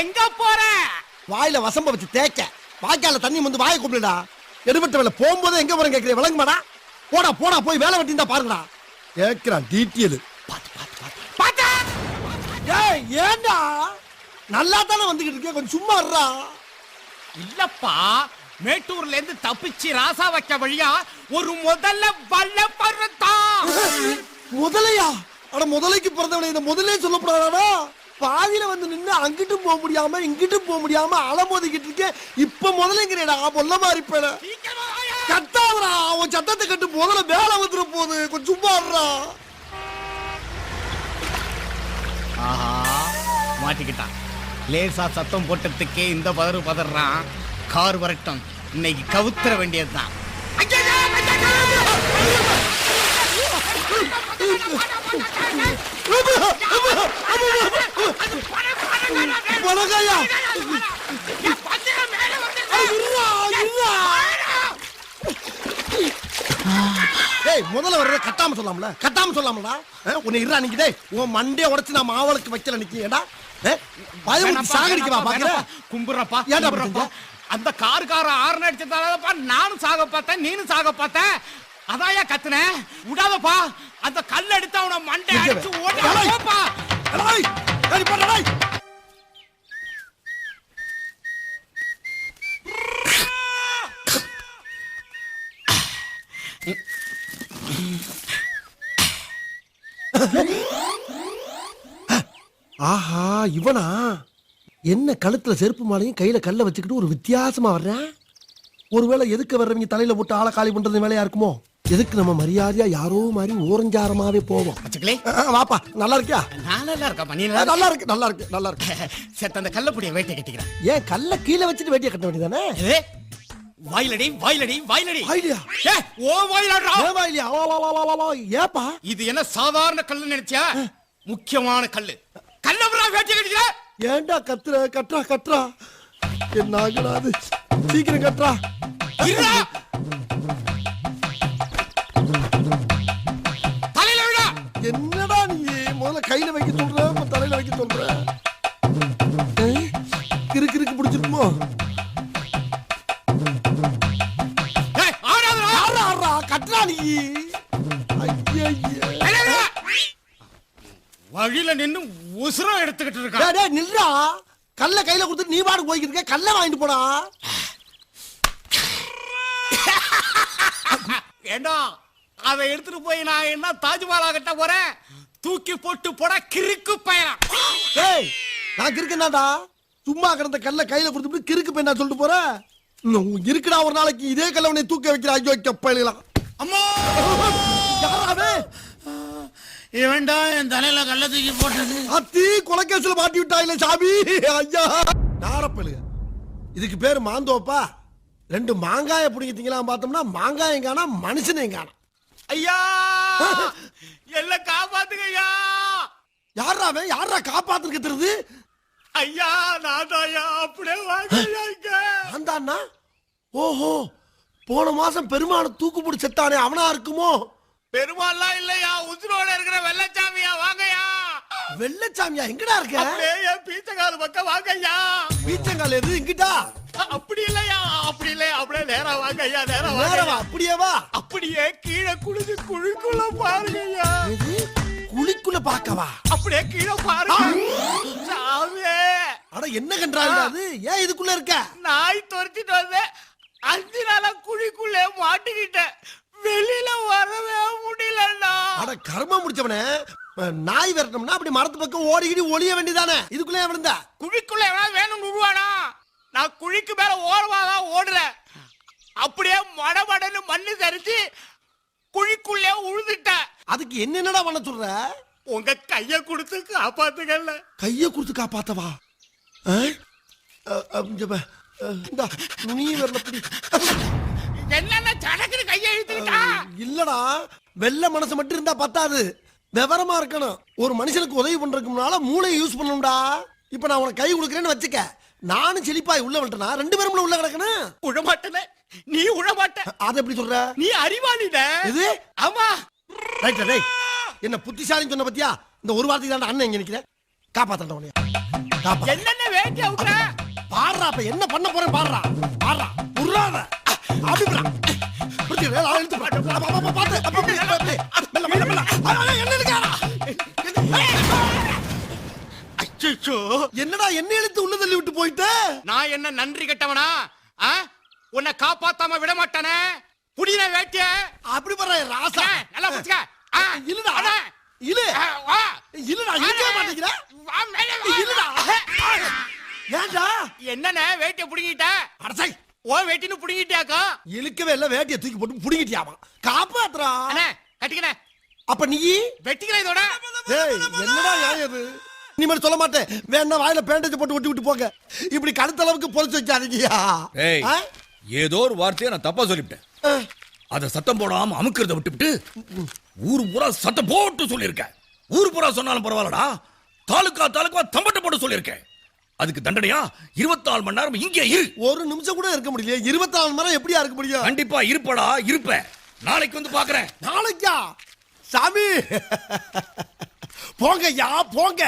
எங்க போற? வாயில வசம்ப வச்சு தேய்க்க. வாய்க்கால தண்ணி வந்து வாயை கூப்பிடுடா எடுபட்ட வேலை போகும்போது எங்க போறேன் கேக்குறேன் விளங்குமாடா? போடா போடா போய் வேலை வெட்டி தான் பாருங்கடா. கேக்குறான் டீட்டியல். பாத்தா ஏய் ஏண்டா? நல்லா தானே வந்துகிட்டு இருக்கேன் கொஞ்சம் சும்மா இருடா. இல்லப்பா மேட்டூர்ல இருந்து தப்பிச்சு ராசா வைக்க வழியா ஒரு முதல்ல வல்ல பருத்தான் முதலையா? அட முதலைக்கு பிறந்தவனை இந்த முதலே சொல்லப்படாதா பாதியில வந்து நின்னு அங்கிட்டும் போக முடியாம இங்கிட்டும் போக முடியாம அலமோதிக்கிட்டு இருக்கேன் இப்ப முதலைங்கிறேடா பொல்ல மாதிரி பேட கத்தாதடா அவன் சத்தத்தை கட்டு முதல்ல வேலை வந்துட போகுது. கொஞ்சம் சும்மா இருடா. ஆஹா மாட்டிக்கிட்டான். லேசா சத்தம் போட்டதுக்கே இந்த பதறு பதறான். கார் வரட்டும். இன்னைக்கு கவுத்துற வேண்டியதுதான். முதல்ல வர்றத கட்டாம சொல்லாமல? கட்டாம சொல்லாமலடா. உன்னை இருடா நிக்கி டேய் உன் மண்டைய உடைச்சு நான் மாவளுக்கு வைக்கல பயமுறுத்தி சாகடிக்கவா பாக்குற கும்புறப்பா ஏன்டா அப்படி அந்த காருக்கார ஆறு அடிச்சதாலப்பா நானும் சாக பார்த்தேன் நீனும் சாக பார்த்தேன். அதாயா கத்துனேன் விடாதப்பா அந்த கல் எடுத்து அவன மண்டை அடிச்சு ஓடி ஆஹா இவனா? என்ன கழுத்துல செருப்பு மாலையும் கையில கல்ல வச்சுக்கிட்டு ஒரு வித்தியாசமா வர்றேன் ஒருவேளை எதுக்கு வர்றவங்க தலையில போட்டு ஆளை காலி பண்றது வேலையா இருக்குமோ? எதுக்கு நம்ம மரியாதையா யாரோ மாதிரி ஓரஞ்சாரமாவே போவோம். அஹ், அஹ், வாப்பா நல்லா இருக்கியா? நான் நல்லா இருக்கா நீ நல்லா நல்லா இருக்கு நல்லா இருக்கு நல்லா இருக்கு. செத்த அந்த கள்ளப்படிய வேட்டை கட்டிக்கிறேன். ஏன் கல்ல கீழே வச்சுட்டு வேட்டியை கட்ட வேண்டியதானே? ஏ, வாயிலடி வாயிலடி வாயிலடி. ஐடியா ஏ ஓ வாயிலடா. ஏவா இல்லையா வா, வா, வா, வா, வா, வா. ஏப்பா? இது என்ன சாதாரண கல்லு நினைச்சியா? முக்கியமான கல்லு. கல்லவரா வேட்டை கட்டிக்கிற? ஏன்டா கத்துற? கட்டுறா கட்டுறா. என்ன ஆகுடா அது. சீக்கிரம் கட்டுறா. இருடா. தலையில விடா. என்னடா நீ? முதல்ல கையில வைக்க சொல்ற இப்ப தலையில வைக்க சொல்ற? உசுரம் எடுத்துக்கிட்டு இருக்கான் டேய், டேய், நில்றா. கல்ல கையில கொடுத்து நீ பாடு போய்கிட்டு இருக்க. கல்ல வாங்கிட்டு போடா. ஏண்டா அதை எடுத்துட்டு போய் நான் என்ன தாஜ்மஹாலா கட்ட போறேன்? தூக்கி போட்டு போட கிறுக்கு பயணம். ஏய் நான் கிறுக்கனாடா சும்மா கிடந்த கல்ல கையில கொடுத்துட்டு கிறுக்கு போய் நான் சொல்லிட்டு போறேன். இருக்குடா ஒரு நாளைக்கு இதே கல்ல உன்னை தூக்க வைக்கிற ஐயோ கப்பலாம் அம்மா! யாராவே? இவன்டா என் தலையில கள்ள தூக்கி போட்டது. அத்தி கொலைக்கேசுல மாட்டி விட்டாயில சாமி. ஐயா. நாரப்பழுக இதுக்கு பேரு மாந்தோப்பா. ரெண்டு மாங்காய பிடிக்கிட்டீங்களா பார்த்தோம்னா மாங்காயம் காணா மனுஷனையும் காணா. ஐயா! எல்லாம் காப்பாத்துங்க ஐயா! யாரா அவன்? யாரா ஐயா நான் ஐயா. அப்படியே வாங்க அந்தாண்ணா ஓஹோ. போன மாசம் பெருமான தூக்கு பிடி செத்தானே அவனா இருக்குமோ? பெருமாள்லாம் இல்லையா? உசுரோட இருக்கிற வெள்ளச்சாமியா வாங்கய்யா. வெள்ளச்சாமியா? எங்கடா இருக்க? அப்படியே என் பீச்சக்கால் பக்கம் வாங்கய்யா. பீச்சங்கால் எது? இங்கிட்டா? அப்படி இல்லையா? அப்படி இல்லையா? அப்படியே நேரா வாங்க ஐயா நேரா வாங்க. அப்படியே வா. அப்படியே கீழே குளிச்சு குழிக்குள்ள பாருங்க ஐயா எது? குழிக்குள்ள பாக்கவா அப்படியே கீழே பாருங்க. சாமி. அட என்ன கன்றாங்க அது? ஏன் இதுக்குள்ள இருக்க? நாய் துரத்திட்டு வந்தேன். அஞ்சு நாளா குழிக்குள்ளே மாட்டிக்கிட்டேன். வெளியில வரவே முடியலண்ணா. அட கர்மம் முடிச்சவனே. நாய் விரட்டணும்னா அப்படி மரத்து பக்கம் ஓடிக்கிடி ஒளிய வேண்டியதானே? இதுக்குள்ளே விழுந்த? குழிக்குள்ள எவனா வேணும் விடுவானா? நான் குழிக்கு மேல ஓரமாக ஓடுறேன் அப்படியே மடமடன்னு மண்ணு சரிச்சு குழிக்குள்ளே உழுதுட்டேன் அதுக்கு என்னென்னடா பண்ண சொல்ற? உங்க கைய கொடுத்து காப்பாத்துக்கல கைய கொடுத்து காப்பாத்தவா? இந்தா, நீ வரல என்னென்ன சடக்குன்னு கையை இழுத்துக்கிட்டா இல்லடா. வெள்ள மனசு மட்டும் இருந்தா பத்தாது. விவரமா இருக்கணும். ஒரு மனுஷனுக்கு உதவி பண்றதுக்கு முன்னால மூளையை யூஸ் பண்ணணும்டா. இப்ப நான் உனக்கு கை கொடுக்குறேன்னு வச்சுக்க. நானும் செழிப்பாய் உள்ள வந்துட்டனா? ரெண்டு பேரும் உள்ள கிடக்கணும். உழமாட்டல நீ உழமாட்ட. அதை எப்படி சொல்ற? நீ அறிவாளிட. இது? ஆமா. ரைட் ரைட் என்ன புத்திசாலின்னு சொன்ன பத்தியா? இந்த ஒரு வார்த்தைக்கு தான் அண்ணன் இங்க நிக்கிறேன். காப்பாத்தண்ட உடனே காப்பா. என்னென்ன வேட்டி அவுக்குற பாடுறா அப்ப என்ன பண்ண போறேன் பாடுறா. பாடுறா. உருளாத. என்னடா என்ன இழுத்து உள்ள தள்ளி விட்டு போயிட்ட? நான் என்ன நன்றி கெட்டவனா? உன்னை காப்பாத்தாம விட மாட்டானே. புடின வேட்டிய. அப்படி பாரு ராசா. நல்லா புடிச்சுக்க. இல்லடா. இல்ல. இல்லடா இருக்க மாட்டேங்கிற. இல்லடா ஏன்டா? என்னண்ணே வேட்டிய புடுங்கிட்ட? அடசை. ஓ வேட்டின்னு புடுங்கிட்டியாக்கா? இழுக்கவே இல்ல வேட்டியை தூக்கி போட்டு புடிங்கிட்டியாமா? காப்பாத்துறா. அண்ணே கட்டிக்கணே அப்ப நீ? வெட்டிக்கிறேன் இதோட. ஏய் என்னடா நியாயம் இது? நீ மட்டும் சொல்ல மாட்டேன். வேணா வாயில பேண்டேஜ் போட்டு ஒட்டி விட்டு போங்க. இப்படி கழுத்தளவுக்கு பொறிச்சு வைக்காதீங்கயா ஏய் ஆ? ஏதோ ஒரு வார்த்தையை நான் தப்பா சொல்லிவிட்டேன். ஆ. அத சத்தம் போடாம அமுக்கிறத விட்டுவிட்டு ஊர் பூரா சத்தம் போட்டு சொல்லியிருக்கேன். ஊர் பூரா சொன்னாலும் பரவாயில்லடா. தாலுக்கா தாலுக்கா தம்பட்ட போட்டு சொல்லியிருக்கேன். அதுக்கு தண்டனையா? இருபத்தி நாலு மணி நேரம் இங்கே இரு. ஒரு நிமிஷம் கூட இருக்க முடியல இருபத்தி நாலு மணி நேரம் எப்படியா இருக்க முடியும்? கண்டிப்பா இருப்படா இருப்ப. நாளைக்கு வந்து பாக்குறேன். நாளைக்கா? சாமி. போங்க. யா போங்க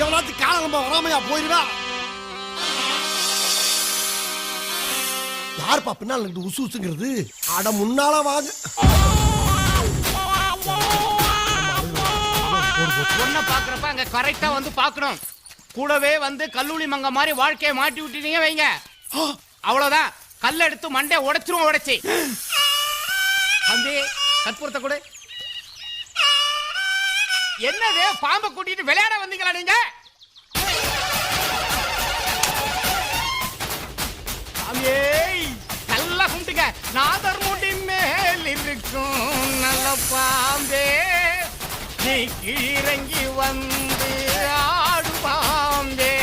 எவனாச்சும் காலம் வராமையா போயிருவா யாருப்பா பின்னால் உசு உசுங்கிறது? அட முன்னால வாங்க. பொண்ணை பாக்குறப்ப அங்க கரெக்டா வந்து பாக்கணும் கூடவே வந்து கல்லூரி மங்க மாதிரி வாழ்க்கையை மாட்டி விட்டீங்க வைங்க. அவ்வளவுதான். கல்ல எடுத்து மண்டே உடைச்சிரும் உடைச்சி. தம்பி கற்பூரத்தை கொடு. என்னது பாம்பை கூட்டிட்டு விளையாட வந்தீங்களா நீங்க? நல்லா கும்பிட்டுங்க நாதர் முடி மேல் இருக்கும் நல்ல பாம்பே. நீ இறங்கி வந்து ஆடு பாம்பே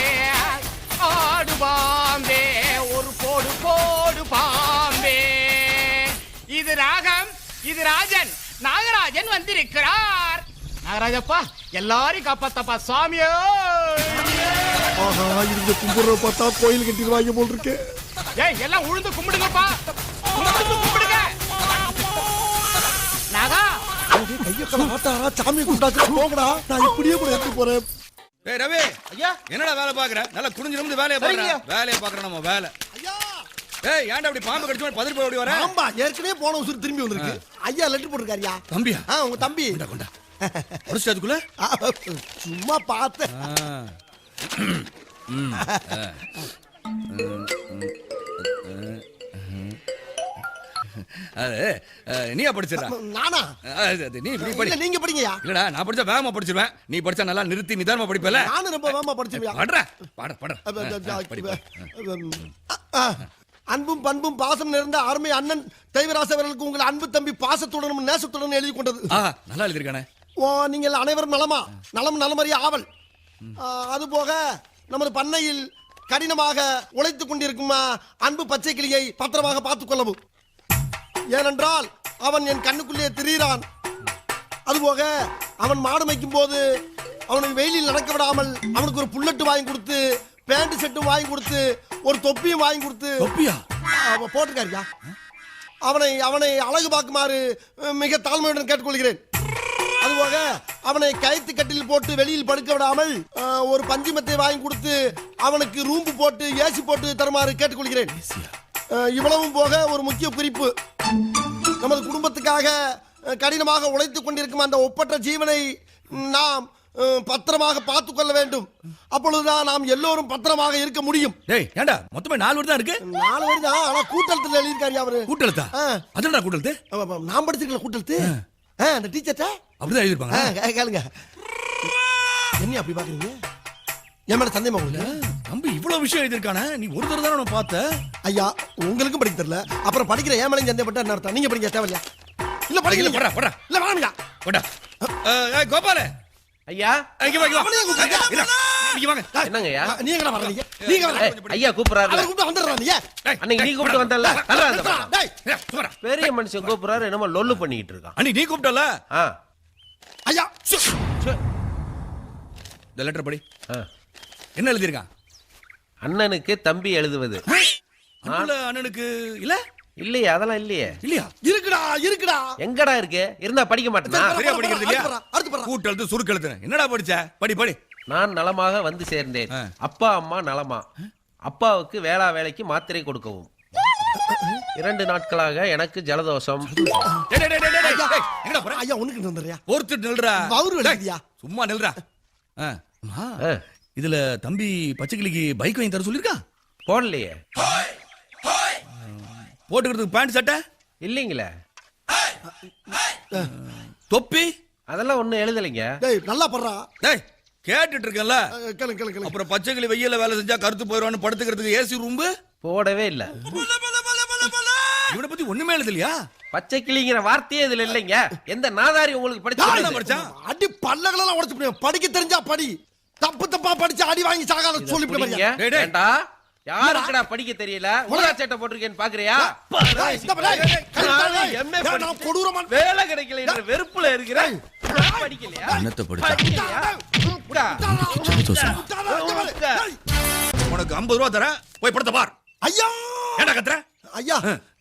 ஆடு பாம்பே ஒரு போடு போடு பாம்பே. இது ராகம் இது ராஜன். நாகராஜன் வந்திருக்கிறார். நாகராஜப்பா எல்லாரையும் காப்பாத்தப்பா சுவாமியோ ஆஹா இருந்து கும்பிடுற பார்த்தா கோயில் கட்டிடுவாங்க போல் இருக்கு. ஏய் எல்லாம் உழுந்து கும்பிடுங்கப்பா. கைய கல ஆட்டாரா சாமி கும்பிட்டாச்சு போங்கடா. நான் இப்படியே கூட எடுத்து போறேன். ஏய் ரவி ஐயா. என்னடா வேலை பாக்குற நல்லா குனிஞ்சு நிமிந்து வேலையை பாக்குற. வேலையை பாக்குற நம்ம வேலை. ஐயா. ஏய் ஏன்டா அப்படி பாம்பு கடிச்சு மாதிரி பதறி போய் ஓடி வர? ஆமா ஏற்கனவே போன உசுறு திரும்பி வந்திருக்கு. ஐயா லெட்டர் போட்டிருக்காருயா தம்பியா ஆ உங்க தம்பி. கொண்டா கொண்டா. அதுக்குள்ள? ஆ, சும்மா பார்த்தேன். ம். அது நீயா படிச்சிடா நானா? நீ இப்படி படி. நீங்க படிங்கயா இல்லடா நான் படிச்சா வேகமா படிச்சிருவேன். நீ படிச்சா நல்லா நிறுத்தி நிதானமா படிப்பல நானும் ரொம்ப வேகமா படிச்சிருவியா? படுற பாட பாட அப்ப, அப்ப, ஆ, அப்ப, படி, படி. அ, அ, அன்பும் பண்பும் பாசம் நிறைந்த அருமை அண்ணன் தெய்வராச அவர்களுக்கு உங்கள் அன்பு தம்பி பாசத்துடனும் நேசத்துடனும் எழுதி கொண்டது. நல்லா எழுதிருக்கானே ஓ நீங்கள் அனைவரும் நலமா? நலம் நலமறிய ஆவல். அதுபோக நமது பண்ணையில் கடினமாக உழைத்துக் கொண்டிருக்கும் அன்பு பச்சை கிளியை பத்திரமாக பார்த்துக் கொள்ளவும். ஏனென்றால் அவன் என் கண்ணுக்குள்ளே திரியிறான். அதுபோக அவன் மாடு மேய்க்கும் போது அவனுக்கு வெயிலில் நடக்க விடாமல் அவனுக்கு ஒரு புல்லட்டு வாங்கி கொடுத்து பேண்ட் செட்டும் வாங்கி கொடுத்து ஒரு தொப்பியும் வாங்கி கொடுத்து தொப்பியா? அவன் போட்டிருக்காருயா? அவனை அவனை அழகு பார்க்குமாறு மிக தாழ்மையுடன் கேட்டுக்கொள்கிறேன். அதுபோக அவனை கயிற்று கட்டில் போட்டு வெளியில் படுக்க விடாமல் ஒரு பஞ்சுமத்தை வாங்கி கொடுத்து அவனுக்கு ரூம்பு போட்டு ஏசி போட்டு தருமாறு கேட்டுக்கொள்கிறேன். இவ்வளவும் போக ஒரு முக்கிய குறிப்பு. நமது குடும்பத்துக்காக கடினமாக உழைத்துக் கொண்டிருக்கும் அந்த ஒப்பற்ற ஜீவனை நாம் பத்திரமாக பார்த்துக் கொள்ள வேண்டும். அப்பொழுதுதான் நாம் எல்லோரும் பத்திரமாக இருக்க முடியும். டேய் ஏன்டா மொத்தமே நாலு வருடம் இருக்கு? நாலு வரி தான் ஆனா கூட்டத்தில் எழுதியிருக்காரு அவரு? கூட்டெழுத்து ஆமா, ஆமா, நான் படிச்சிருக்கல கூட்டெழுத்து ஆ, அந்த டீச்சர்ட்ட? அப்படிதான் எழுதிருப்பாங்க கேளுங்க. என்ன அப்படி பாக்குறீங்க? என் மேல சந்தேகமா உங்களுக்கு? தம்பி இவ்வளவு விஷயம் எழுதிருக்கானே நீ ஒரு தடவை தானே பார்த்த? ஐயா உங்களுக்கும் படிக்க தெரியல. அப்புறம் படிக்கிற ஏன் மேலே சந்தேகப்பட்ட என்ன அர்த்தம்? நீங்க படிக்க தேவையில்லையா? இல்ல இல்ல, படிக்கல போடா, போடா. இல்ல வேணாங்க போடா. ஏய், கோபால. ஐயா. இங்க வா இங்க வாங்க. என்னங்க ஐயா? நீங்க? என்ன வர்றீங்க நீங்க வர ஏய், ஐயா கூப்பிடுறாரு அவர் கூப்பிட்டு டேய், அன்னைக்கு நீ கூப்பிட்டு போடா. வந்தல்ல? சும்மாடா. பெரிய மனுஷன் கூப்பிடுறாரு என்னமோ லொல்லு பண்ணிக்கிட்டு இருக்கான். அண்ணி நீ கூப்பிட்டல ஆ. ஐயா சு. இந்த லெட்டர் படி. ஆ. என்ன எழுதியிருக்கான்? அண்ணனுக்கு தம்பி எழுதுவது. அண்ணனுக்கு இல்ல? இல்லையே அதெல்லாம் இல்லையே. இல்லையா? இருக்குடா இருக்குடா. எங்கடா இருக்கு? இருந்தா படிக்க மாட்டேனா. சரியா படிக்கிறது இல்லையா. கூட்டெழுத்து சுருக்கெழுத்து என்னடா படிச்ச? படி படி. நான் நலமாக வந்து சேர்ந்தேன். அப்பா அம்மா நலமா. அப்பாவுக்கு வேளா வேலைக்கு மாத்திரை கொடுக்கவும். இரண்டு நாட்களாக எனக்கு ஜலதோஷம். ஐயா உனக்கு வந்துடுறியா பொறுத்து நில்றா? சும்மா நில்றா. ஆ, அம்மா, ஆ. இதுல தம்பி பச்சைக்கிளிக்கு பைக் வாங்கி தர சொல்லிருக்கா போடலையே. போட்டுக்கிறதுக்கு பேண்ட் சட்டை? இல்லைங்களே. தொப்பி? அதெல்லாம் ஒண்ணும் எழுதலைங்க. டேய் நல்லா பண்றா டேய் கேட்டுட்டு இருக்கேன்ல அஹ், கேளு கேளு கேளு அப்புறம் பச்சைக்கிளி வெயில்ல வேலை செஞ்சா கருத்து போயிடுவான்னு படுத்துக்கிறதுக்கு ஏசி ரூம்பு போடவே இல்ல. இவனை பத்தி ஒண்ணுமே எழுதலையா? பச்சை கிளிங்கிற வார்த்தையே இதுல இல்லைங்க. எந்த நாதாரி உங்களுக்கு படிச்சு படிச்சான் அடி பல்லகளெல்லாம் உடைச்சு போடுவேன். படிக்க தெரிஞ்சா படி. தப்பு தப்பா படிச்சு அடி வாங்கி சாகாத சொல்லி புடிங்க. டேய், டேய். ஏண்டா? யாருக்குடா படிக்க தெரியல? ஊதா சட்டை போட்டிருக்கேன்னு பாக்குறியா? கொடூரமான வேலை கிடைக்கல வெறுப்புல இருக்கிறேன் படிக்கலையா? என்னத்தை. உனக்கு ஐம்பது ரூபா தரேன். போய் படத்தை பார். ஐயா! ஏன்டா கத்துற? ஐயா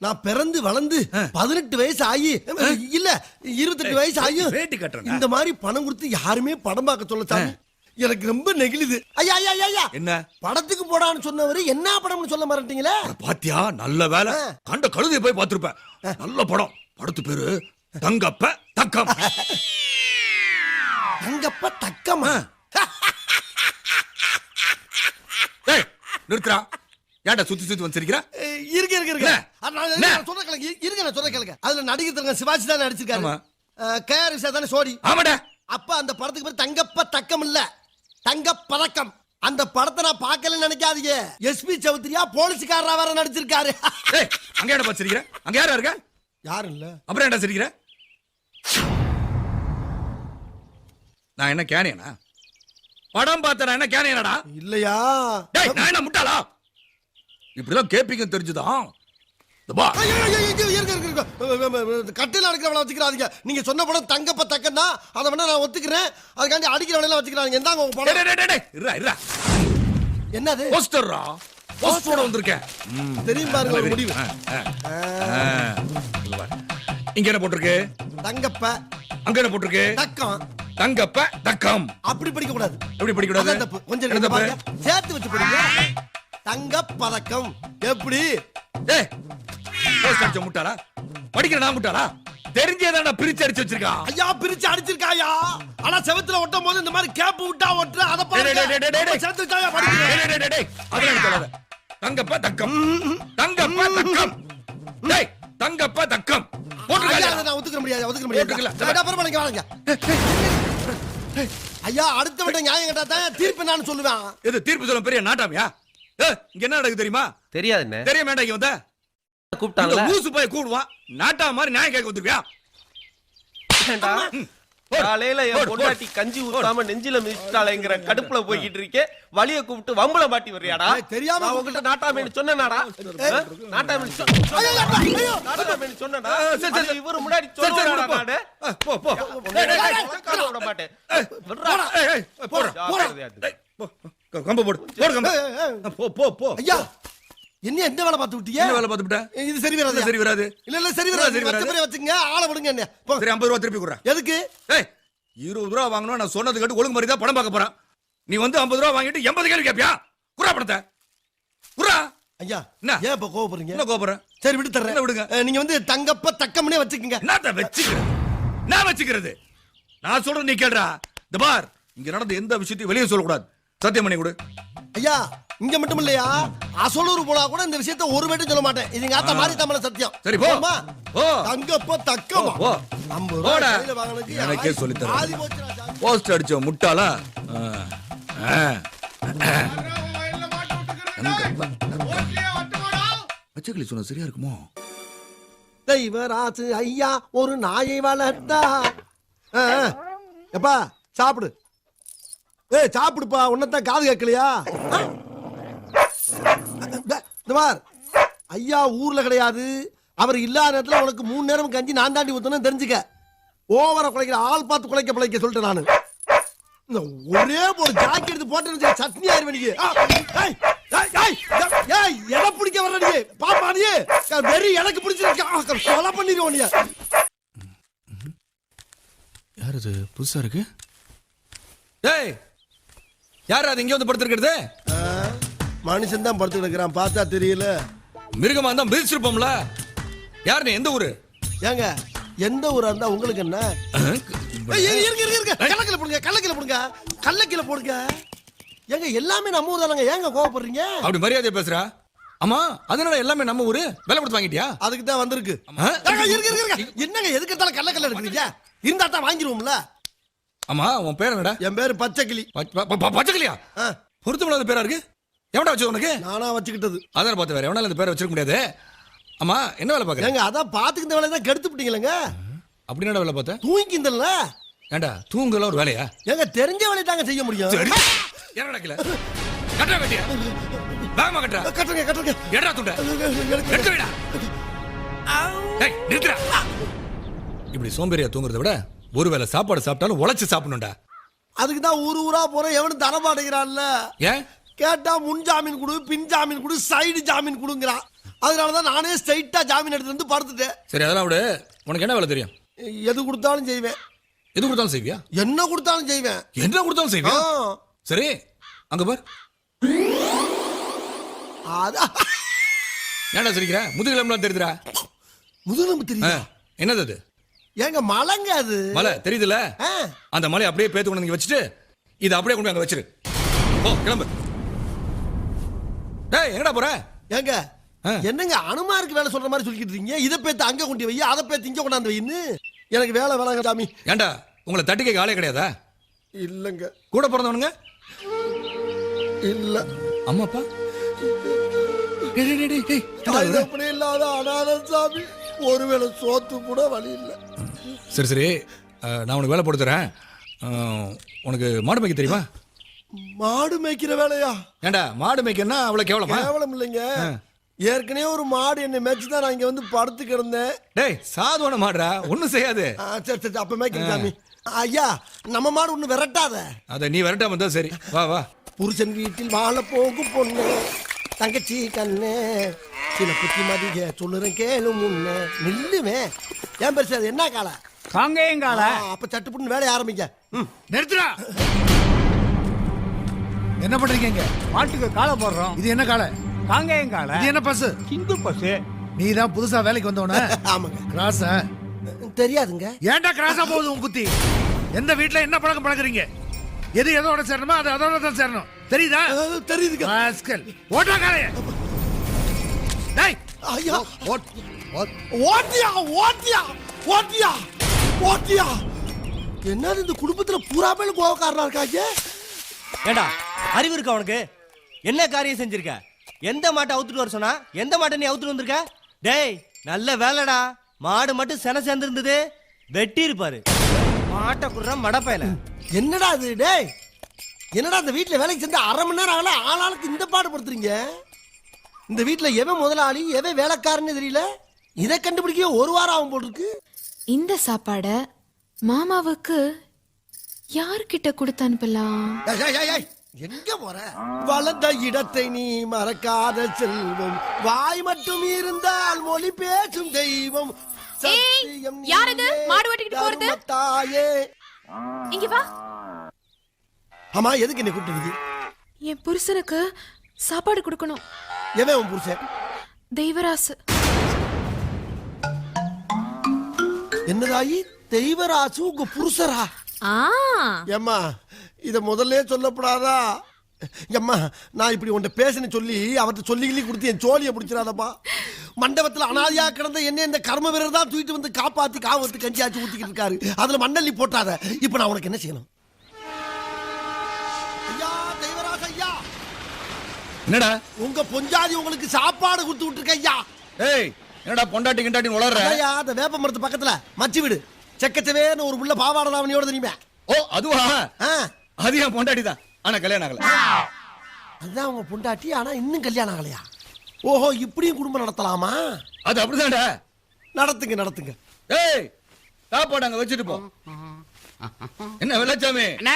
நான் பிறந்து வளர்ந்து பதினெட்டு வயசு ஆகி இல்ல இருபத்தெட்டு வயசு கட்டுறேன்டா. இந்த மாதிரி பணம் கொடுத்து யாருமே படம் பார்க்க சொல்ல சாமி. எனக்கு ரொம்ப நெகிழுது. ஐயா ஐயா ஐயா, என்ன? படத்துக்கு போடான்னு சொன்னவரு என்ன படம்னு சொல்ல மாட்டீங்களே? பாத்தியா நல்ல வேலை. கண்ட கழுதையை போய் பார்த்திருப்ப நல்ல படம். படத்து பேரு தங்கப்ப தக்கம். அங்கப்ப தக்கமா. டேய் நிறுத்துறா ஏன்டா சுத்தி சுத்தி வந்து சிரிக்கிற ஏய், இருங்க இருங்க இருங்க. என்ன? அது நான் என்ன? நான் சொல்ற கேளுங்க. இருங்க நான் சொல்ற கேளுங்க. அதுல நடிகர் தங்க சிவாஜி தான் நடிச்சிருக்காரு. ஆமா. கேஆர் விஷா தானே சோடி ஆமாடா. அப்ப அந்த படத்துக்கு பேர் தங்கப்ப தக்கம் இல்ல தங்க பதக்கம் அந்த படத்தை நான் பார்க்கலன்னு நினைக்காதீங்க. எஸ்பி சௌத்ரியா போலீஸ்காரரா வேற நடிச்சிருக்காரு. அங்க பார்த்து சிரிக்கிற? அங்க யாரா இருக்க? யாரும் இல்ல. அப்புறம் ஏன்டா சிரிக்கிற? நான் என்ன கேனியனா? படம் பார்த்த என்ன கேனியனடா? இல்லையா? டேய் நான் என்ன முட்டாளா? இப்படிதான் கேப்பீங்க தெரிஞ்சுதான். கட்டில அடிக்கிறவள வச்சுக்கிறாதீங்க. நீங்க சொன்ன படம் தங்கப்ப தக்கன்னா அதை வேணா நான் ஒத்துக்கிறேன். அதுக்காண்டி அடிக்கிறவளெல்லாம் வச்சுக்கிறாங்க இந்தாங்க உங்க படம். என்னது? போஸ்டர்ரா? போஸ்டரோட வந்திருக்கேன். தெரியும் பாருங்க ஒரு முடிவு. இங்க என்ன போட்டிருக்கு? தங்கப்ப. அங்க என்ன போட்டிருக்கு? தக்கம். தங்கப்ப தக்கம். அப்படி படிக்க கூடாது எப்படி படிக்க கூடாது தப்பு. கொஞ்சம்? பாருங்க. சேர்த்து வச்சு படிங்க. தங்க பதக்கம் எப்படி? டேய் அடிச்ச முட்டாளா? படிக்கிற நான் முட்டாளா? தெரிஞ்சேதான் நான் பிரிச்சு அடிச்சு வச்சிருக்கான் ஐயா பிரிச்சு அடிச்சிருக்காயா ஆனா செவத்துல ஒட்டும் போது இந்த மாதிரி கேப் விட்டா ஒட்டுற அத. பாருங்க. படிக்கிறேன். அதெல்லாம் சொல்லாத. தங்கப்ப தக்கம். தங்கப்ப தக்கம். டேய் தங்கப்ப தக்கம். நான் ஒத்துக்க முடியாது ஒத்துக்க முடியாது. ஐயா, அப்புறமா நீங்க வாங்க ஐயா அடுத்த விட்ட நியாயம் கேட்டா தான் தீர்ப்பு நான் சொல்லுவேன். எது தீர்ப்பு சொல்ல பெரிய நாட்டாமியா? ஏ, இங்க என்ன நடக்குது தெரியுமா? தெரியாது என்ன தெரிய வேண்டாம் இங்க வந்த. இந்த கூப்பிட்டாங்களா ஊசு போய் கூடுவான் நாட்டா மாதிரி நியாயம் கேட்க வந்துருவியா? காலையில என் பொண்டாட்டி கஞ்சி ஊத்தாம நெஞ்சில மிதிச்சிட்டாளேங்கிற கடுப்புல போய்கிட்டு இருக்கே. வலிய கூப்பிட்டு வம்பள மாட்டி வர்றியாடா? தெரியாம உங்ககிட்ட நாட்டாமேனு சொன்னேனாடா? நாட்டாமேனு நாட்டாமேனு சொன்னேனா? இவரு முன்னாடி சொல்லுவாடா போ. போ விட மாட்டேன். கம்பு போடு. போடு கம்பு. ஏய், ஏய், ஏய். போ போ போ. ஐயா. என்ன எந்த வேலை பார்த்து விட்டீங்க என்ன வேலை பார்த்துட்ட இது சரி வராது சரி வராது. இல்ல இல்ல சரி வராது. சரி வராது. வச்சுங்க ஆளை விடுங்க என்ன. சரி ஐம்பது ரூபா திருப்பி கொடுறேன். எதுக்கு? ஏய் இருபது ரூபா வாங்கணும் நான் சொன்னது கேட்டு ஒழுங்கு மாதிரி தான் படம் பார்க்க போறேன். நீ வந்து ஐம்பது ரூபா வாங்கிட்டு எண்பது கேள்வி கேட்பியா குறா பணத்தை குறா. ஐயா என்ன? ஏன் இப்ப கோவப்படுறீங்க? என்ன கோபுறேன் சரி விட்டு தர்றேன். விடுங்க? நீங்க வந்து தங்கப்ப தக்கம்னே வச்சுக்கோங்க. என்னத்த வச்சுக்கிறது? நான் வச்சுக்கிறது? நான் சொல்றது நீ கேள்றா. இந்த பார் இங்க நடந்த எந்த விஷயத்தையும் வெளியே சொல்லக்கூடாது. சத்தியம் பண்ணி கொடு. ஐயா இங்க மட்டும் இல்லையா? அசலூர் போனா கூட இந்த விஷயத்த ஒரு மட்டும் சொல்ல மாட்டேன். இது எங்க ஆத்தா மாதிரி தமிழ சத்தியம். சரி, போ. போதுமா? போ. தங்கப்ப தக்கமா. கையில வாங்கினதுக்கு எனக்கே சொல்லித் தரேன். போஸ்ட் அடிச்ச முட்டாளா. பச்சைக்கிளி சொன்ன சரியா இருக்குமோ? தெய்வராசு ஐயா ஒரு நாயை வளர்த்தா. எப்பா சாப்பிடு. ஏய் சாப்பிடுப்பா. உன்னத்தான் காது கேட்கலையா ஆ? இந்த இந்த பார் ஐயா ஊர்ல கிடையாது. அவர் இல்லாத நேரத்துல உனக்கு மூணு நேரம் கஞ்சி நான் தாண்டி ஊத்தணும் தெரிஞ்சுக்க. ஓவரா குலைக்கிற ஆள் பார்த்து குலைக்க பிழைக்க சொல்லிட்டேன் நானு. இந்த ஒரே ஒரு ஜாக்கெட் எடுத்து போட்டு சட்னி ஆயிருவ நீ ஆ, ஏய், ஏய், ஏய், ஏய், ஏய், எதை பிடிக்க வர்ற நீ. பாப்பா நீ. வெறி எனக்கு பிடிச்சிருக்க. கொலை பண்ணிடுவோம் நீ. யார் அது? புதுசா இருக்கு? டேய் யார் அது? இங்க வந்து படுத்திருக்கிறது? மனுஷன் தான் படுத்து கிடக்குறான். பார்த்தா தெரியல. மிருகமா இருந்தா மிதிச்சிருப்போம்ல. யார் நீ? எந்த ஊரு? ஏங்க எந்த ஊரா இருந்தா உங்களுக்கு என்ன? ஏய், இரு, இருங்க இருங்க இருங்க. கள்ளக்கில போடுங்க கள்ளக்கில போடுங்க. கள்ளக்கில போடுங்க. ஏங்க எல்லாமே நம்ம ஊர் தானங்க. ஏங்க கோவப்படுறீங்க? அப்படி மரியாதையா பேசுறா? ஆமா அதனால எல்லாமே நம்ம ஊரு? விலை கொடுத்து வாங்கிட்டியா? அதுக்கு தான் வந்திருக்கு. ஆமா. ஏங்க, இருங்க இருங்க இருங்க. என்னங்க எதுக்கு எடுத்தாலும் கள்ளக்கல்ல எடுக்கிறீங்க இருந்தா தான் வாங்கிடுவோம்ல ஆமா உன் பேர் என்னடா? என் பேரு பச்சைக்கிளி. ப- ப- ப- பச்சைக்கிளியா? ஆ, பொருத்தமில்லாத பேரா இருக்கு? எவன்டா வச்சு உனக்கு? நானா வச்சுக்கிட்டது. அதான் பார்த்து வேற எவனால இந்த பேரை வச்சிருக்க முடியாது. ஆமா என்ன வேலை பார்க்கற? ஏங்க அதான் பாத்துக்கிட்ட வேலை தான் கெடுத்து விட்டீங்களேங்க. அப்படி என்ன வேலை பார்த்த? தூங்கிந்தல்ல ஏண்டா தூங்கல ஒரு வேலையா? ஏங்க தெரிஞ்ச வேலையை தாங்க செய்ய முடியும். என்ன நடக்கல? கட்டா வெட்டியா வேகமா கட்டா கட்டுங்க கட்டுங்க எடா துண்ட. வைடா நிறுத்துடா. இப்படி சோம்பேறியா தூங்குறத விட ஒருவேளை சாப்பாடு சாப்பிட்டாலும் உழைச்சு சாப்பிடணும்டா. அதுக்கு தான் ஊரு ஊரா போறேன். எவனும் தரமாட்டேங்கிறான்ல ஏன்? கேட்டா முன் ஜாமீன் கொடு பின் ஜாமீன் கொடு சைடு ஜாமீன் கொடுங்கிறான் அதனாலதான் நானே ஸ்ட்ரைட்டா ஜாமீன் எடுத்து வந்து படுத்துட்டேன். சரி அதெல்லாம் விடு. உனக்கு என்ன வேலை தெரியும்? எது கொடுத்தாலும் செய்வேன். எது கொடுத்தாலும் செய்வியா? என்ன கொடுத்தாலும் செய்வேன். என்ன கொடுத்தாலும் செய்வியா? சரி அங்க பார். அதான் ஏன்டா சிரிக்கிற? முதுகிலம்லாம் தெரியுதுடா. முதுகெலும்பு தெரியுதா? என்னது அது? ஏங்க மலைங்க அது. மலை தெரியுதுல அந்த மலையை அப்படியே பேத்து கொண்டு வச்சுட்டு இதை அப்படியே கொண்டு அங்க வச்சிரு. ஓ கிளம்பு. டேய் எங்கடா போற? ஏங்க. என்னங்க அனுமாருக்கு வேலை சொல்ற மாதிரி சொல்லிக்கிட்டு இருக்கீங்க? இதை பேத்து அங்க கொண்டு வை அதை பேத்து இங்க கொண்டாந்து வைன்னு? எனக்கு வேலை வேணாங்க சாமி. ஏன்டா உங்களை தட்டி கேட்க ஆளே கிடையாதா? இல்லங்க. கூட பிறந்தவனுங்க? இல்ல. அம்மா அப்பா இல்லாத அனாத சாமி. ஒருவேளை சோத்து கூட வழி இல்ல. சரி சரி. நான் உனக்கு வேலை அஹ், உனக்கு மாடு மேய்க்க தெரியுமா? மாடு மேய்க்கிற வேலையா? ஏன்டா மாடு மேய்க்கன்னா அவ்வளவு கேவலமா? கேவலம் இல்லைங்க. ஏற்கனவே ஒரு மாடு என்னை மேய்ச்சி தான் நான் இங்க வந்து படுத்து கிடந்தேன். டேய் சாதுவான மாடுடா ஒண்ணும் செய்யாது. ஆ, சரி சரி அப்ப மேய்க்கிறேன் சாமி. ஐயா நம்ம மாடு ஒண்ணு விரட்டாத. அத நீ விரட்டாம இருந்தா சரி. வா வா. புருஷன் வீட்டில் வாழ போகும் பொண்ணு தங்கச்சி கண்ணு. சில புத்தி மதிக சொல்லுறேன் கேளு முன்ன. நில்லுவேன். ஏன் பெருசு அது என்ன காலை? காங்கேயங்கால அப்ப சட்டுப்புன்னு வேலையை ஆரம்பிங்க. ம். நிறுத்துடா. என்ன பண்றீங்க? மாட்டுக்கு காலை போடுறோம். இது என்ன காலை? காங்கேயங்கால இது என்ன பஸ் ஹிந்து பஸ் நீ தான் புதுசா வேலைக்கு வந்தவன? ஆமாங்க. கிராஸ் தெரியாதுங்க. ஏன்டா கிராஸா போகுது உன் குத்தி? எந்த வீட்ல என்ன பழக்கம் பழகுறீங்க? எது எதோட சேரணுமோ அது அதோட தான் சேரணும். தெரியுதா? தெரியுதுங்க. ராஸ்கல் ஓட்டா காலைய. டேய் ஐயா. ஓட் ஓட். ஓட்டியா ஓட்டியா ஓட்டியா ஓட்டியா. என்னது இந்த குடும்பத்துல பூரா பேர் கோவக்காரனா இருக்காங்க? ஏண்டா அறிவு இருக்கா உனக்கு? என்ன காரியம் செஞ்சிருக்க? எந்த மாட்டை அவுத்துட்டு வர சொன்னா எந்த மாட்டை நீ அவுத்துட்டு வந்திருக்க? டேய் நல்ல வேலைடா. மாடு மட்டும் சென சேர்ந்திருந்தது. வெட்டி இருப்பாரு. மாட்டை குடுற மடப்பையில. என்னடா இது? டேய் என்னடா இந்த வீட்ல வேலைக்கு செஞ்சு அரை மணி நேரம் ஆகல? ஆளாளுக்கு இந்த பாடு படுத்துறீங்க? இந்த வீட்ல எவன் முதலாளி எவன் வேலைக்காரன்னு தெரியல? இதை கண்டுபிடிக்க ஒரு வாரம் ஆகும் போல் இருக்கு இந்த சாப்பாட மாமாவுக்கு யார்கிட்ட கொடுத்து அனுப்பலாம்? ஏய், ஏய், ஏய், ஏய், எங்க போற? வளர்ந்த இடத்தை நீ மறக்காத செல்வம். வாய் மட்டும் இருந்தால் மொழி பேசும் தெய்வம். சத்தியம் யார் இது? மாடு போறது? இங்க வா. ஆமா எதுக்கு என்ன கூப்பிட்டு என் புருஷனுக்கு சாப்பாடு கொடுக்கணும். எவன் உன் புருஷன்? தெய்வராசு. என்னதாயி? தெய்வராசு உங்க புருஷரா? ஆ. ஏம்மா இத முதல்ல சொல்லப்படாதா? எம்மா நான் இப்படி உன்ட்ட பேசுன்னு சொல்லி அவர்கிட்ட சொல்லி கொடுத்து என் சோழியை பிடிச்சிடாதப்பா. மண்டபத்தில் அனாதியா கிடந்த என்ன இந்த கர்ம வீரர் தான் தூக்கிட்டு வந்து காப்பாத்தி காவத்து கஞ்சியாச்சு ஊத்திக்கிட்டு இருக்காரு. அதுல மண்ணள்ளி போட்டாத. இப்ப நான் உனக்கு என்ன செய்யணும்? ஐயா தெய்வராஜ ஐயா. என்னடா? உங்க பொஞ்சாதி உங்களுக்கு சாப்பாடு கொடுத்து விட்டுருக்க ஐயா. ஏய் என்னடா பொண்டாட்டி கிண்டாட்டின்னு வளர்ற ஐயா அந்த வேப்ப மரத்து பக்கத்துல? மச்சி வீடு. செக்கச்சவேன்னு ஒரு உள்ள பாவாடை தாவணியோட தெரியுமே? ஓ அதுவா? ஆ. அது என் பொண்டாட்டி தான். ஆனா கல்யாணம் ஆகல. அதுதான் உங்க பொண்டாட்டி ஆனா இன்னும் கல்யாணம் ஆகலையா? ஓஹோ இப்படியும் குடும்பம் நடத்தலாமா? அது அப்படிதான்டா. நடத்துங்க நடத்துங்க. ஏய் சாப்பாடு அங்க வச்சுட்டு போ. என்ன வெள்ளச்சாமி? என்ன?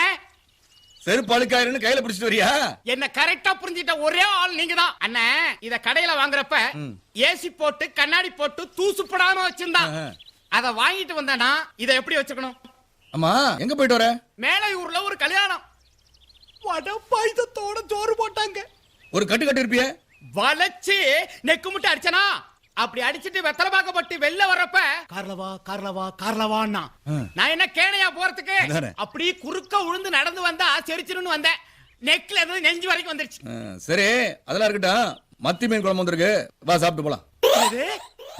செருப்பு அழுக்காயிருன்னு கையில பிடிச்சிட்டு வரியா? என்ன கரெக்டா புரிஞ்சிட்ட ஒரே ஆள் நீங்க தான் அண்ணே இத கடையில வாங்குறப்ப ஏசி போட்டு கண்ணாடி போட்டு தூசுப்படாம வச்சிருந்தான். ஆஹா. அத வாங்கிட்டு வந்தேனா இத எப்படி வச்சுக்கணும்? அம்மா எங்க போயிட்டு வர? மேலையூர்ல ஒரு கல்யாணம். வட பாயசத்தோட சோறு போட்டாங்க. ஒரு கட்டு கட்டி இருப்பிய வளைச்சு நெக்கு முட்டை அடிச்சனா? அப்படி அடிச்சிட்டு வெத்தலை பாக்கப்பட்டு வெளில வர்றப்ப கார்லவா கார்லவா கார்லவான்னா? நான் என்ன கேணையா போறதுக்கு. அப்படி குறுக்க உழுந்து நடந்து வந்தா செரிச்சிருன்னு வந்தேன். நெக்ல இருந்து நெஞ்சு வரைக்கும் வந்துருச்சு. சரி அதெல்லாம் இருக்கட்டும். மத்தி மீன் குழம்பு வந்திருக்கு. வா சாப்பிட்டு போலாம்.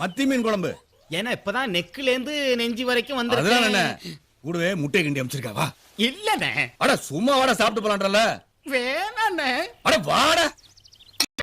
மத்தி மீன் குழம்பு? ஏன்னா இப்பதான் நெக்ல இருந்து நெஞ்சு வரைக்கும் வந்து கூடவே முட்டை கிண்டி அமைச்சிருக்கா வா. இல்லண்ணே. அட சும்மா வாடா சாப்பிட்டு போலான்றல வேணாண்ணே. அட வாடா.